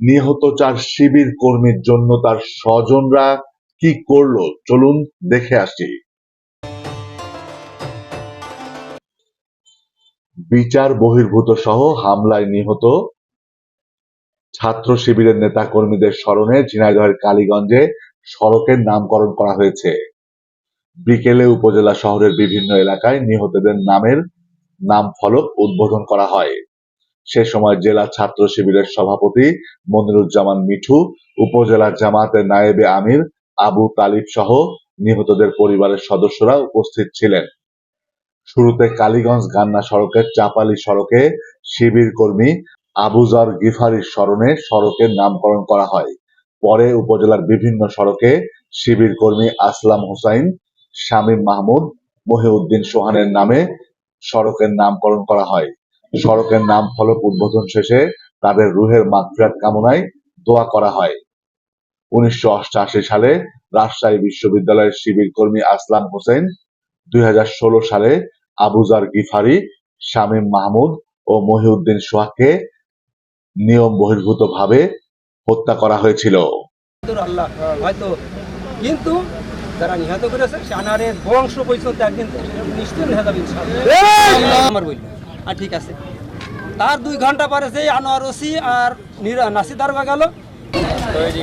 নিহত চার শিবির কর্মীর জন্য তার স্বজনরা কি করল? চলুন দেখে আসি। বিচার বহির্ভূত সহ হামলায় নিহত ছাত্র শিবিরের নেতা কর্মীদের স্মরণে ঝিনাইদহের কালীগঞ্জে সড়কের নামকরণ করা হয়েছে। বিকেলে উপজেলা শহরের বিভিন্ন এলাকায় নিহতদের নামের নাম ফলক উদ্বোধন করা হয়। সে সময় জেলা ছাত্র শিবিরের সভাপতি মনিরুজ্জামান মিঠু, উপজেলা জামাতের নায়েবে আমির আবু তালিব সহ নিহতদের পরিবারের সদস্যরা উপস্থিত ছিলেন। শুরুতে কালীগঞ্জ গান্না সড়কের চাপালি সড়কে শিবির কর্মী আবুজার গিফারির স্মরণে সড়কের নামকরণ করা হয়। পরে উপজেলার বিভিন্ন সড়কে শিবির কর্মী আসলাম হোসাইন, শামীম মাহমুদ, মহিউদ্দিন সোহানের নামে সড়কের নামকরণ করা হয়। সড়কের নাম ফলক উদ্বোধন শেষে তাদের রুহের মাগফিরাত কামনায় দোয়া করা হয়। উনিশশো অষ্টআশি সালে রাজশাহী বিশ্ববিদ্যালয়ের শিবির কর্মী আসলাম হোসেন দুই সালে আবুজার গিফারি শামীম মাহমুদ ও মহিউদ্দিন সোহাগকে নিয়ম বহির্ভূত ভাবে হত্যা করা হয়েছিল। তোর আল্লাহ হয়তো। কিন্তু যারা নিহত করেছে সে বংশ পর্যন্ত একদিন নিশ্চয় নিহত আমার বলল আর ঠিক আছে। তার দুই ঘণ্টা পরে সেই আনোয়ার ওসি আর নাসিদার বা গেল। তৈরি